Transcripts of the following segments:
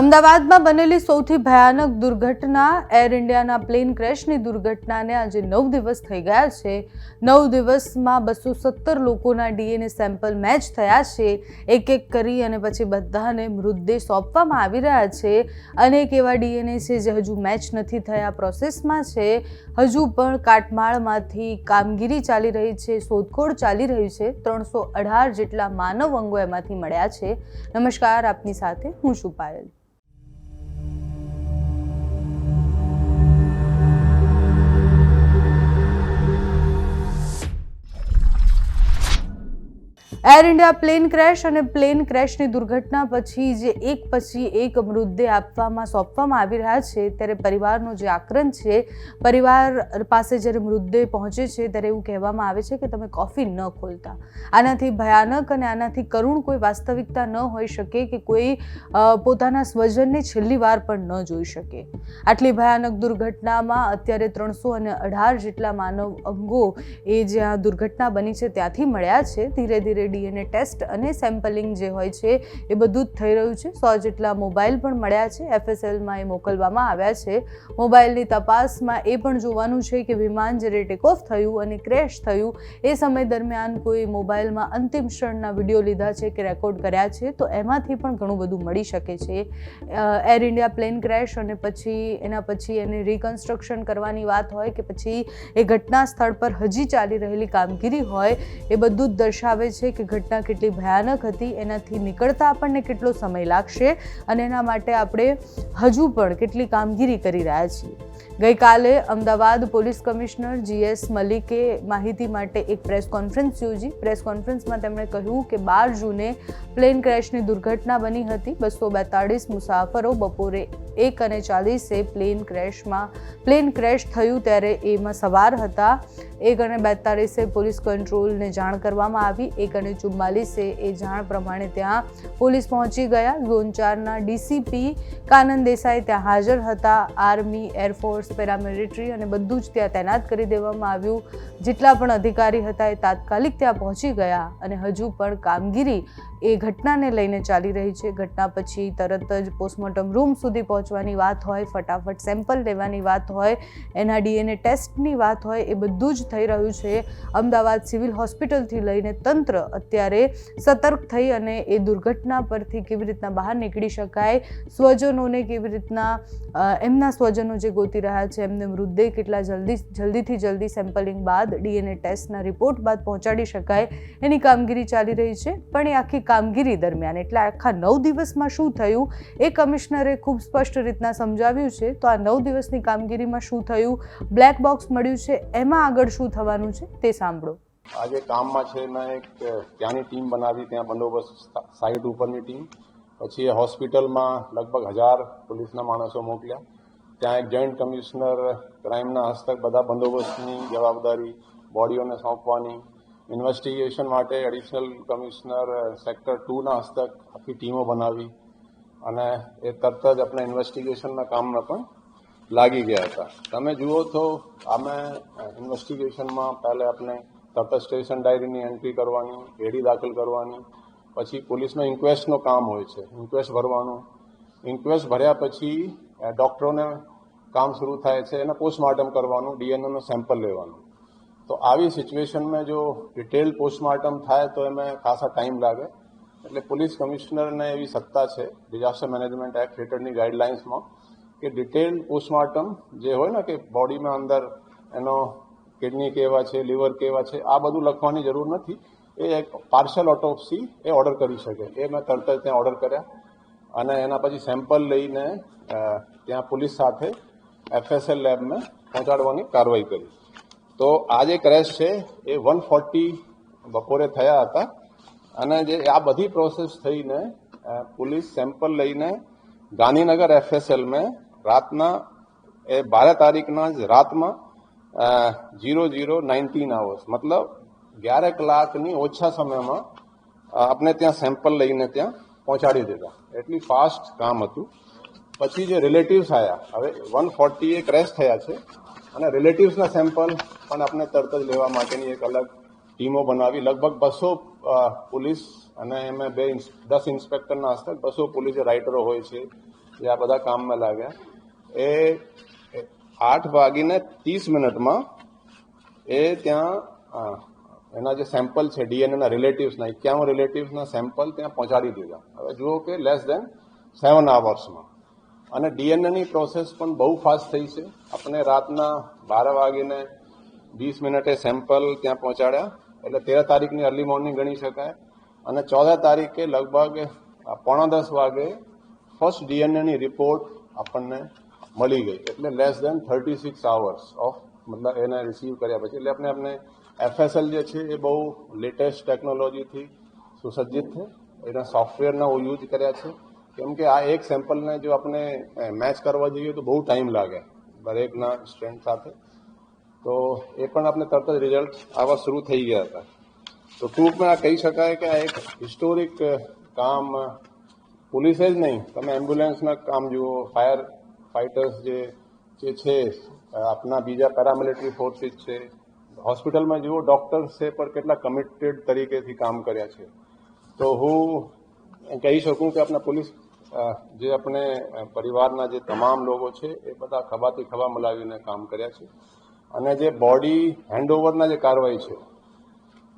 અમદાવાદમાં બનેલી સૌથી ભયાનક દુર્ઘટના એર ઇન્ડિયાના પ્લેન ક્રેશની દુર્ઘટનાને આજે નવ દિવસ થઈ ગયા છે. નવ દિવસમાં બસો સત્તર લોકોના ડીએનએ સેમ્પલ મેચ થયા છે. એક એક કરી અને પછી બધાને મૃતદેહ સોંપવામાં આવી રહ્યા છે. અનેક એવા ડીએનએ છે જે હજુ મેચ નથી થયા પ્રોસેસમાં છે. હજુ પણ કાટમાળમાંથી કામગીરી ચાલી રહી છે, શોધખોળ ચાલી રહી છે. ત્રણસો અઢાર જેટલા માનવ અંગો એમાંથી મળ્યા છે. નમસ્કાર, આપની સાથે હું છું Payal. Air India plane crash અને પ્લેન ક્રેશની દુર્ઘટના પછી જે એક પછી એક મૃતદેહ આપવામાં સોંપવામાં આવી રહ્યા છે, ત્યારે પરિવારનો જે આક્રંદ છે, પરિવાર પાસે જ્યારે મૃતદેહ પહોંચે છે, ત્યારે એવું કહેવામાં આવે છે કે તમે કોફી ન ખોલતા. આનાથી ભયાનક અને આનાથી કરુણ કોઈ વાસ્તવિકતા ન હોઈ શકે કે કોઈ પોતાના સ્વજનને છેલ્લી વાર પણ ન જોઈ શકે. આટલી ભયાનક દુર્ઘટનામાં અત્યારે ત્રણસો અને અઢાર જેટલા માનવ અંગો એ જ્યાં દુર્ઘટના બની છે, ત્યાંથી મળ્યા છે. ધીરે ધીરે ડીએનએ ટેસ્ટ અને સેમ્પલિંગ જે હોય છે એ બધું જ થઈ રહ્યું છે. સો જેટલા મોબાઈલ પણ મળ્યા છે એફએસએલમાં એ મોકલવામાં આવ્યા છે. મોબાઈલની તપાસમાં એ પણ જોવાનું છે કે વિમાન જ્યારે ટેક ઓફ થયું અને ક્રેશ થયું, એ સમય દરમિયાન કોઈ મોબાઈલમાં અંતિમ ક્ષણના વીડિયો લીધા છે કે રેકોર્ડ કર્યા છે, તો એમાંથી પણ ઘણું બધું મળી શકે છે. એર ઇન્ડિયા પ્લેન ક્રેશ અને પછી એના પછી એને રિકન્સ્ટ્રક્શન કરવાની વાત હોય કે પછી એ ઘટના સ્થળ પર હજી ચાલી રહેલી કામગીરી હોય, એ બધું જ દર્શાવે છે કે ઘટના કેટલી ભયાનક હતી, એનાથી નીકળતા આપણને કેટલો સમય લાગશે અને એના માટે આપણે હજુ પણ કેટલી કામગીરી કરી રહ્યા છીએ. ગઈકાલે અમદાવાદ પોલીસ કમિશનર જીએસ મલિકે માહિતી માટે એક પ્રેસ કોન્ફરન્સ યોજી. પ્રેસ કોન્ફરન્સમાં તેમણે કહ્યું કે બાર જૂને પ્લેન ક્રેશની દુર્ઘટના બની હતી. બસો બેતાળીસ મુસાફરો બપોરે એક અને ચાલીસે પ્લેન ક્રેશમાં, પ્લેન ક્રેશ થયું ત્યારે એમાં સવાર હતા. એક અને બેતાળીસે પોલીસ કંટ્રોલને જાણ કરવામાં આવી. એક અને ચુમ્માલીસે એ જાણ પ્રમાણે ત્યાં પોલીસ પહોંચી ગયા. ઝોન ચારના ડીસીપી કાનંદ દેસાઈ ત્યાં હાજર હતા. આર્મી એરફોર્સ પેરામિલિટરી અને બધું જ ત્યાં તૈનાત કરી દેવામાં આવ્યું. જેટલા પણ અધિકારી હતા એ તાત્કાલિક ત્યાં પહોંચી ગયા અને હજુ પણ કામગીરી એ ઘટનાને લઈને ચાલી રહી છે. ઘટના પછી તરત જ પોસ્ટમોર્ટમ રૂમ સુધી પહોંચવાની વાત હોય, ફટાફટ સેમ્પલ લેવાની વાત હોય એના ડીએનએ ટેસ્ટની વાત હોય, એ બધું જ થઈ રહ્યું છે. અમદાવાદ સિવિલ હોસ્પિટલથી લઈને તંત્ર અત્યારે સતર્ક થઈ અને એ દુર્ઘટના પરથી કેવી રીતના બહાર નીકળી શકાય, સ્વજનોને કેવી રીતના એમના સ્વજનો જે ગોતી રહ્યા છે. એમને મૃતદેહ કેટલા જલ્દી, જલ્દીથી જલ્દી સેમ્પલિંગ બાદ ડીએનએ ટેસ્ટના રિપોર્ટ બાદ પહોંચાડી શકાય એની કામગીરી ચાલી રહી છે. પણ એ આખી કામગીરી દરમિયાન, એટલે આખા નવ દિવસમાં શું થયું એ કમિશનરે ખૂબ સ્પષ્ટ રીતના સમજાવ્યું છે. તો આ નવ દિવસની કામગીરીમાં શું થયું, બ્લેક બોક્સ મળ્યું છે, એમાં આગળ શું થવાનું છે તે સાંભળો. આજે કામમાં છે ને એક ત્યાંની ટીમ બનાવી, ત્યાં બંદોબસ્ત સાઇટ ઉપરની ટીમ. પછી હોસ્પિટલમાં લગભગ હજાર પોલીસના માણસો મોકલ્યા. ત્યાં એક જોઈન્ટ કમિશનર ક્રાઇમના હસ્તક બધા બંદોબસ્તની જવાબદારી, બોડીઓને સોંપવાની ઇન્વેસ્ટિગેશન માટે એડિશનલ કમિશનર સેક્ટર ટુના હસ્તક આખી ટીમો બનાવી અને એ તરત જ આપણે ઇન્વેસ્ટિગેશનના કામમાં પણ લાગી ગયા હતા. તમે જુઓ તો અમે ઇન્વેસ્ટિગેશનમાં પહેલે આપણે તરત સ્ટેશન ડાયરીની એન્ટ્રી કરવાની એડી દાખલ કરવાની, પછી પોલીસનો ઇન્ક્વેસ્ટનો કામ હોય છે ઇન્ક્વેસ્ટ ભરવાનું. ઇન્ક્વેસ્ટ ભર્યા પછી ડૉક્ટરોને કામ શરૂ થાય છે, એને પોસ્ટમોર્ટમ કરવાનું ડીએનએનો સેમ્પલ લેવાનું. તો આવી સિચ્યુએશનમાં જો ડિટેલ પોસ્ટમોર્ટમ થાય તો એમાં ખાસા ટાઈમ લાગે. એટલે પોલીસ કમિશનરને એવી સત્તા છે ડિઝાસ્ટર મેનેજમેન્ટ એક્ટ હેઠળની ગાઈડલાઇન્સમાં કે ડિટેલ પોસ્ટમોર્ટમ જે હોય ને કે બોડીમાં અંદર એનો કિડની કેવા છે લીવર કેવા છે, આ બધું લખવાની જરૂર નથી. એ એક પાર્શલ ઓટોપ્સી એ ઓર્ડર કરી શકે. એ મેં તરત જ ત્યાં ઓર્ડર કર્યા. અને એના પછી સેમ્પલ લઈને ત્યાં પોલીસ સાથે એફએસએલ લેબમાં પહોંચાડવાની કાર્યવાહી કરી. તો આ જે ક્રેશ છે, એ વન ફોર્ટી બપોરે થયા હતા. અને જે આ બધી પ્રોસેસ થઈને પોલીસ સેમ્પલ લઈને ગાંધીનગર એફએસએલમાં રાતના, એ બાર તારીખના જ રાતમાં જીરો જીરો નાઇન્ટીન આવર્સ મતલબ અગિયાર કલાકની ઓછા સમયમાં આપણે ત્યાં સેમ્પલ લઈને ત્યાં પહોંચાડી દીધા. એટલી ફાસ્ટ કામ હતું. પછી જે રિલેટિવ્સ આવ્યા હવે વન ફોર્ટી એ ક્રેશ થયા છે. અને રિલેટિવ્સના સેમ્પલ પણ આપણે તરત જ લેવા માટેની એક અલગ ટીમો બનાવી. લગભગ બસો પોલીસ અને એમાં બે દસ ઇન્સ્પેક્ટરના હસ્તક, બસો પોલીસ રાઇટરો હોય છે, જે આ બધા કામમાં લાગ્યા. એ એ આઠ વાગીને ત્રીસ મિનિટમાં એ ત્યાં એના જે સેમ્પલ છે ડીએનએના રિલેટિવ્સના એક્યાવન રિલેટિવ્સના સેમ્પલ ત્યાં પહોંચાડી દીધા. હવે જુઓ કે લેસ દેન સેવન આવર્સમાં અને ડીએનએની પ્રોસેસ પણ બહુ ફાસ્ટ થઈ છે. આપણે રાતના બાર વાગીને વીસ મિનિટે સેમ્પલ ત્યાં પહોંચાડ્યા. એટલે તેર તારીખની અર્લી મોર્નિંગ ગણી શકાય. અને ચૌદ તારીખે લગભગ પોણા દસ વાગે ફર્સ્ટ ડીએનએની રિપોર્ટ આપણને મળી ગઈ. એટલે less than thirty six hours of મતલબ એને રિસીવ કર્યા પછી. એટલે આપણે આપણે એફએસએલ જે છે એ બહુ લેટેસ્ટ ટેકનોલોજીથી સુસજ્જિત છે. એના સોફ્ટવેરના યુઝ કર્યા છે. કેમ કે આ એક સેમ્પલને જો આપણે મેચ કરવા જઈએ તો બહુ ટાઈમ લાગે, દરેકના સ્ટ્રેન્થ સાથે. તો એ પણ આપણે તરત જ રિઝલ્ટ આવા શરૂ થઈ ગયા હતા. તો ટૂંકમાં કહી શકાય કે આ એક હિસ્ટોરિક કામ પોલીસે જ નહીં, તમે એમ્બ્યુલન્સના કામ જુઓ ફાયર ફાઇટર્સ જે જે છે આપના બીજા પેરામિલિટરી ફોર્સિસ છે હોસ્પિટલમાં જુઓ ડોક્ટર્સ છે, પણ કેટલા કમિટેડ તરીકેથી કામ કર્યા છે. તો હું કહી શકું કે આપણા પોલીસ જે આપણે પરિવારના જે તમામ લોકો છે, એ બધા ખભાથી ખભા મલાવીને કામ કર્યા છે. અને જે બોડી હેન્ડઓવરના જે કાર્યવાહી છે,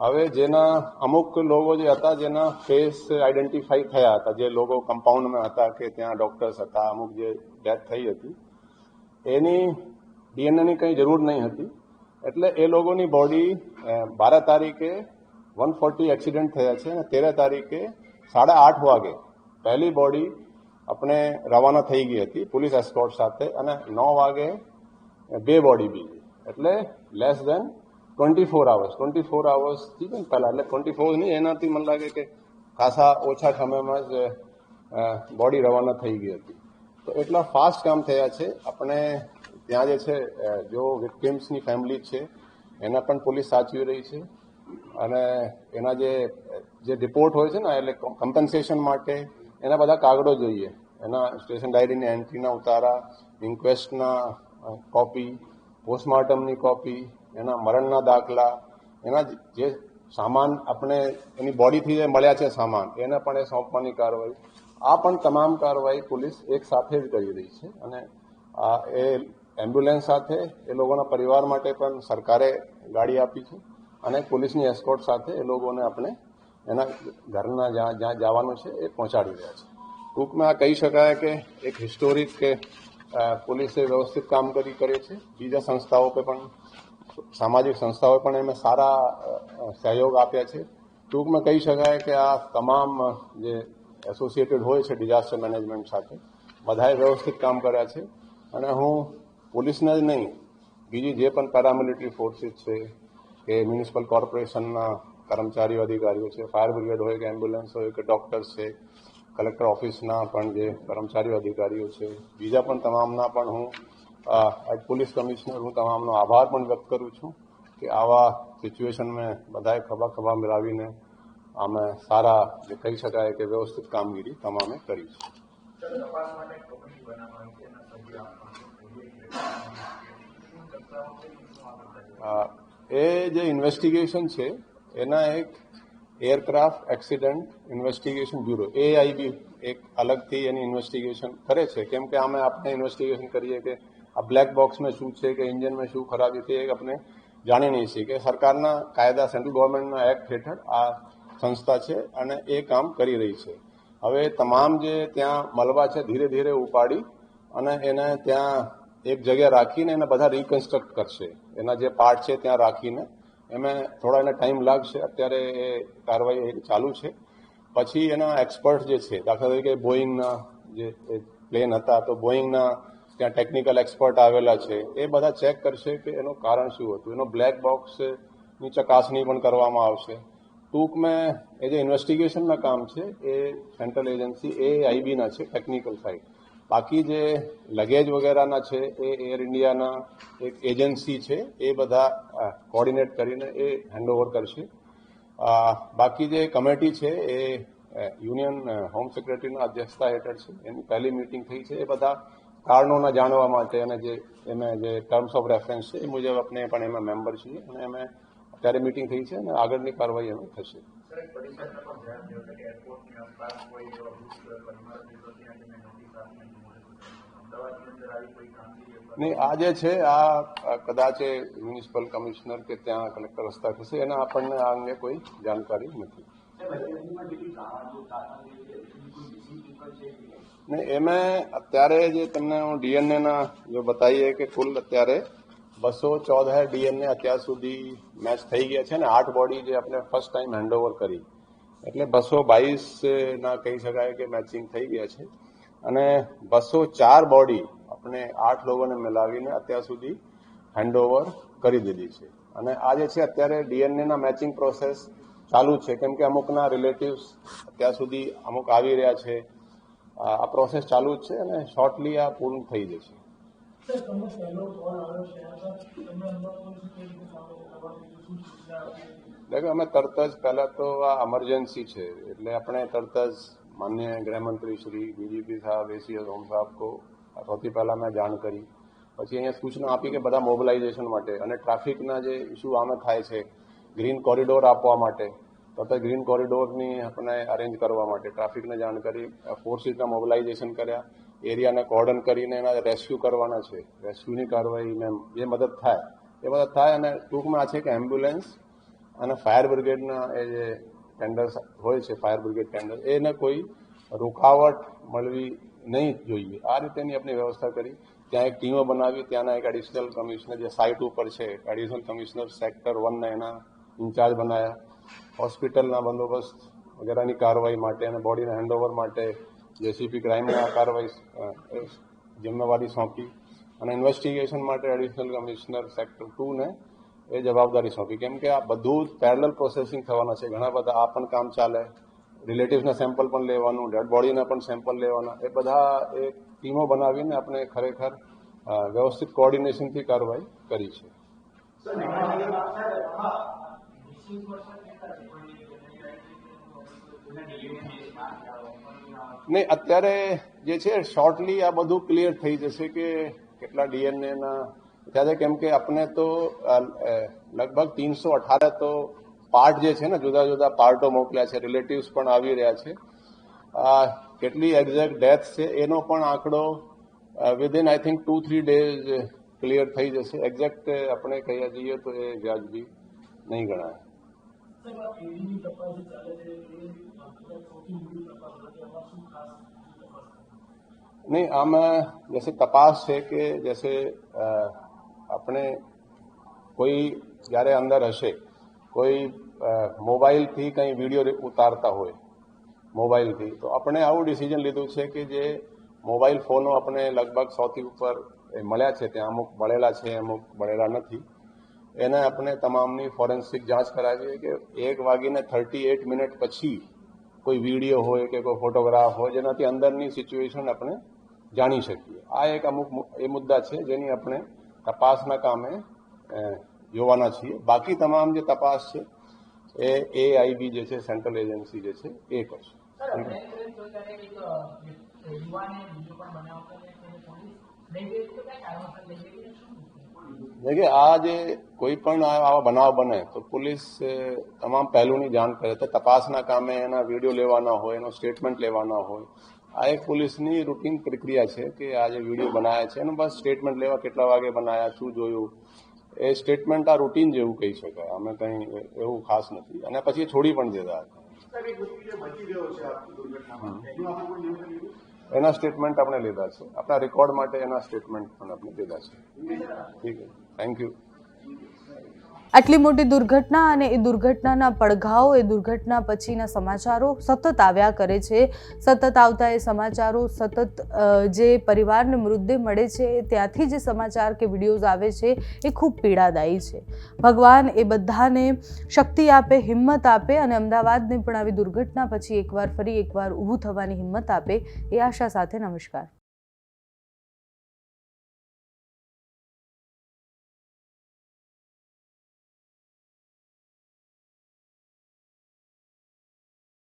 હવે જેના અમુક લોકો જે હતા, જેના ફેસ આઈડેન્ટિફાઈ થયા હતા, જે લોકો કમ્પાઉન્ડમાં હતા કે ત્યાં ડોક્ટર્સ હતા, અમુક જે ડેથ થઈ હતી, એની ડીએનએની કંઈ જરૂર નહીં હતી. એટલે એ લોકોની બોડી બાર તારીખે વન ફોર્ટી એક્સિડન્ટ થયા છે અને તેર તારીખે સાડા આઠ વાગે પહેલી બોડી આપણે રવાના થઈ ગઈ હતી પોલીસ એસ્કોર્ટ સાથે અને નવ વાગે બે બોડી બીજી એટલે less than twenty four hours twenty four આવર્સથી પણ પહેલાં. એટલે ટ્વેન્ટી ફોર નહીં એનાથી મને લાગે કે ખાસા ઓછા સમયમાં જ બોડી રવાના થઈ ગઈ હતી. તો એટલા ફાસ્ટ કામ થયા છે. આપણે ત્યાં જે છે જો વિક્ટિમ્સની ફેમિલી છે, એના પણ પોલીસ સાચવી રહી છે. અને એના જે જે રિપોર્ટ હોય છે ને, એટલે કમ્પન્સેશન માટે એના બધા કાગળો જોઈએ. એના સ્ટેશન ડાયરીની એન્ટ્રીના ઉતારા ઇન્ક્વેસ્ટના કોપી પોસ્ટમોર્ટમની કોપી એના મરણના દાખલા, એના જે સામાન આપણે એની બોડીથી જે મળ્યા છે સામાન, એને પણ એ સોંપવાની કાર્યવાહી. આ પણ તમામ કાર્યવાહી પોલીસ એક સાથે જ કરી રહી છે અને આ એ એમ્બ્યુલન્સ સાથે, એ લોકોના પરિવાર માટે પણ સરકારે ગાડી આપી છે અને પોલીસની એસ્કોર્ટ સાથે એ લોકોને આપણે એના ઘરના જ્યાં જ્યાં જવાનું છે, એ પહોંચાડી રહ્યા છે. ટૂંકમાં આ કહી શકાય કે એક હિસ્ટોરિક કે પોલીસે વ્યવસ્થિત કામ કરી છે. બીજા સંસ્થાઓ પર પણ, સામાજિક સંસ્થાઓએ પણ એમને સારા સહયોગ આપ્યા છે. ટૂંકમાં કહી શકાય કે આ તમામ જે એસોસિએટેડ હોય છે ડિઝાસ્ટર મેનેજમેન્ટ સાથે, બધાએ વ્યવસ્થિત કામ કર્યા છે. અને હું પોલીસને જ નહીં, બીજી જે પણ પેરામિલિટરી ફોર્સિસ છે, કે મ્યુનિસિપલ કોર્પોરેશનના કર્મચારીઓ અધિકારીઓ છે, ફાયર બ્રિગેડ હોય કે એમ્બ્યુલન્સ હોય કે ડોક્ટર્સ છે, કલેક્ટર ઓફિસના પણ જે કર્મચારીઓ અધિકારીઓ છે. બીજા પણ તમામના પણ હું પોલીસ કમિશનર હું તમામનો આભાર પણ વ્યક્ત કરું છું કે આવા સિચ્યુએશનમાં બધાએ ખભા ખભા મિલાવીને અમે સારા, જે કહી શકાય કે વ્યવસ્થિત કામગીરી તમામે કરી છે. એ જે ઇન્વેસ્ટિગેશન છે એના એક aircraft accident investigation bureau AAIB એક અલગથી એની ઇન્વેસ્ટિગેશન કરે છે. કેમ કે અમે આપણે ઇન્વેસ્ટિગેશન કરીએ કે આ બ્લેક બોક્સમાં શું છે, કે ઇન્જિનમાં શું ખરાબી છે એ આપણે જાણી નહીં છીએ. કે સરકારના કાયદા, સેન્ટ્રલ ગવર્મેન્ટના એક્ટ હેઠળ આ સંસ્થા છે અને એ કામ કરી રહી છે. હવે તમામ જે ત્યાં મલબા છે, ધીરે ધીરે ઉપાડી અને એને ત્યાં એક જગ્યા રાખીને એને બધા રિકન્સ્ટ્રક્ટ કરશે. એના જે પાર્ટ છે, ત્યાં રાખીને એમાં થોડા એને ટાઈમ લાગશે. અત્યારે એ કાર્યવાહી ચાલુ છે. પછી એના એક્સપર્ટ જે છે, દાખલા તરીકે બોઈંગના જે પ્લેન હતા, તો બોઈંગના ત્યાં ટેકનિકલ એક્સપર્ટ આવેલા છે. એ બધા ચેક કરશે કે એનું કારણ શું હતું. એનો બ્લેક બોક્સની ચકાસણી પણ કરવામાં આવશે. ટૂંકમાં એ જે ઇન્વેસ્ટિગેશનના કામ છે, એ સેન્ટ્રલ એજન્સી એ આઈબીના છે ટેકનિકલ સાઇડ બાકી જે લગેજ વગેરેના છે, એ એર ઇન્ડિયાના એક એજન્સી છે, એ બધા કોર્ડિનેટ કરીને એ હેન્ડઓવર કરશે. બાકી જે કમિટી છે, એ યુનિયન હોમ સેક્રેટરીના અધ્યક્ષતા હેઠળ છે. એની પહેલી મિટિંગ થઈ છે. એ બધા કારણોના જાણવા માટે અને જે, એમાં જે ટર્મ્સ ઓફ રેફરન્સ છે, એ મુજબ આપણે પણ એમાં મેમ્બર છીએ અને અમે અત્યારે મિટિંગ થઈ છે અને આગળની કાર્યવાહી એમાં થશે. એરપોર્ટની કોઈ નહીં આ જે છે, આ કદાચ મ્યુનિસિપલ કમિશનર કે ત્યાં કલેક્ટર રસ્તા થશે, એના આપણને આ અંગે કોઈ જાણકારી નથી. નહીં, એમાં અત્યારે જે તમને હું ડીએનએ ના જો બતાવીએ કે કુલ અત્યારે બસો ચૌદ ડીએનએ અત્યાર સુધી મેચ થઈ ગયા છે ને, આઠ બોડી જે આપણે ફર્સ્ટ ટાઈમ હેન્ડઓવર કરી. એટલે બસો બાવીસ ના કહી શકાય કે મેચિંગ થઈ ગયા છે. અને બસો ચાર બોડી આપણે આઠ લોકોને મિલાવીને અત્યાર સુધી હેન્ડઓવર કરી દીધી છે. અને આ જે છે અત્યારે ડીએનએના મેચિંગ પ્રોસેસ ચાલુ જ છે. કેમ કે અમુકના રિલેટિવ્સ અત્યાર સુધી અમુક આવી રહ્યા છે. આ પ્રોસેસ ચાલુ જ છે અને શોર્ટલી આ પૂર્ણ થઈ જશે. દેખો અમે તરત જ પહેલા તો આ એમરજન્સી છે. એટલે આપણે તરત જ માન્ય ગૃહમંત્રી શ્રી ડીજીપી સાહેબ એસીએસ હોમ સાહેબ કો સૌથી પહેલા મેં જાણ કરી. પછી અહીંયા સૂચના આપી કે બધા મોબિલાઇઝેશન માટે અને ટ્રાફિકના જે ઇસ્યુ આમે થાય છે ગ્રીન કોરિડોર આપવા માટે તરત ગ્રીન કોરિડોરની આપણે અરેન્જ કરવા માટે ટ્રાફિકને જાણ કરી ફોર્સીસના મોબિલાઇઝેશન કર્યા એરિયાને કોર્ડન કરીને એના રેસ્ક્યુ કરવાના છે. રેસ્ક્યુની કાર્યવાહીને જે મદદ થાય, એ મદદ થાય અને ટૂંકમાં છે કે એમ્બ્યુલન્સ અને ફાયર બ્રિગેડના એ જે ટેન્ડર્સ હોય છે ફાયર બ્રિગેડ ટેન્ડર એને કોઈ રોકાવટ મળવી નહીં જોઈએ. આ રીતેની આપણે વ્યવસ્થા કરી, ત્યાં એક ટીમો બનાવી, ત્યાંના એક એડિશનલ કમિશનર જે સાઇટ ઉપર છે એડિશનલ કમિશનર સેક્ટર વનના એના ઇન્ચાર્જ બનાવ્યા હોસ્પિટલના બંદોબસ્ત વગેરેની કાર્યવાહી માટે અને બોડીના હેન્ડઓવર માટે જેસીપી ક્રાઇમના કાર્યવાહી જિમ્મેવારી સોંપી. અને ઇન્વેસ્ટિગેશન માટે એડિશનલ કમિશનર સેક્ટર ટુને એ જવાબદારી સોંપી. કેમ કે આ બધું જ પેરેલલ પ્રોસેસિંગ થવાના છે. ઘણા બધા આ પણ કામ ચાલે. રિલેટિવ્સના સેમ્પલ પણ લેવાનું ડેડ બોડીના પણ સેમ્પલ લેવાના. એ બધા એ ટીમો બનાવીને આપણે ખરેખર વ્યવસ્થિત કોઓર્ડિનેશનથી કાર્યવાહી કરી છે. નહીં અત્યારે જે છે શોર્ટલી આ બધું ક્લિયર થઈ જશે કે કેટલા ડીએનએ ના ત્યારે કેમ કે આપણે તો લગભગ તીનસો અઠાર તો પાર્ટ જે છે ને જુદા જુદા પાર્ટો મોકલ્યા છે રિલેટિવ્સ પણ આવી રહ્યા છે. કેટલી એક્ઝેક્ટ ડેથ છે એનો પણ આંકડો within I think two three days clear થઈ જશે. એક્ઝેક્ટ આપણે કહીએ જઈએ તો એ વ્યાજબી નહીં ગણાય. નહીં આમાં જૈસે તપાસ છે કે જૈસે આપણે કોઈ, જ્યારે અંદર હશે, કોઈ મોબાઈલથી કંઈ વીડિયો ઉતારતા હોય, મોબાઈલથી, તો આપણે આવું ડિસિઝન લીધું છે કે જે મોબાઈલ ફોનો આપણે લગભગ સૌથી ઉપર મળ્યા છે, ત્યાં અમુક મળેલા છે, અમુક મળેલા નથી. એને આપણે તમામની ફોરેન્સિક જાંચ કરાવીએ કે એક વાગીને થર્ટી એટ મિનિટ પછી કોઈ વીડિયો હોય કે કોઈ ફોટોગ્રાફ હોય, જેનાથી અંદરની સિચ્યુએશન આપણે જાણી શકીએ. આ એક અમુક એ મુદ્દા છે જેની આપણે તપાસના કામે જોવાના છીએ. બાકી તમામ જે તપાસ છે એ એઆઈબી જે છે સેન્ટ્રલ એજન્સી જે છે એ કરશે દેખીએ આ જે કોઈ પણ આવા બનાવ બને તો પોલીસ તમામ પહેલુંની જાણ કરે. તો તપાસના કામે એના વીડિયો લેવાના હોય એનો સ્ટેટમેન્ટ લેવાના હોય આ એક પોલીસની રૂટીન પ્રક્રિયા છે કે આ જે વીડિયો બનાવ્યા છે, એનું બસ સ્ટેટમેન્ટ લેવા કેટલા વાગે બનાવ્યા શું જોયું? એ સ્ટેટમેન્ટ આ રૂટીન જેવું કહી શકાય. અમે કંઈ એવું ખાસ નથી. અને પછી છોડી પણ દેતા એના સ્ટેટમેન્ટ આપણે લીધા છે. આપણા રેકોર્ડ માટે એના સ્ટેટમેન્ટ પણ આપણે લીધા છે. ઠીક છે? થેન્ક યુ આટલી મોટી દુર્ઘટના અને એ દુર્ઘટનાના પડઘાઓ, એ દુર્ઘટના પછીના સમાચારો સતત આવ્યા કરે છે. સતત આવતા એ સમાચારો, સતત જે પરિવારને મૃતદેહ મળે છે ત્યાંથી જે સમાચાર કે વિડીયોઝ આવે છે, એ ખૂબ પીડાદાયી છે. ભગવાન એ બધાને શક્તિ આપે, હિંમત આપે અને અમદાવાદને પણ આવી દુર્ઘટના પછી એકવાર ફરી એકવાર ઊભું થવાની હિંમત આપે એ આશા સાથે નમસ્કાર.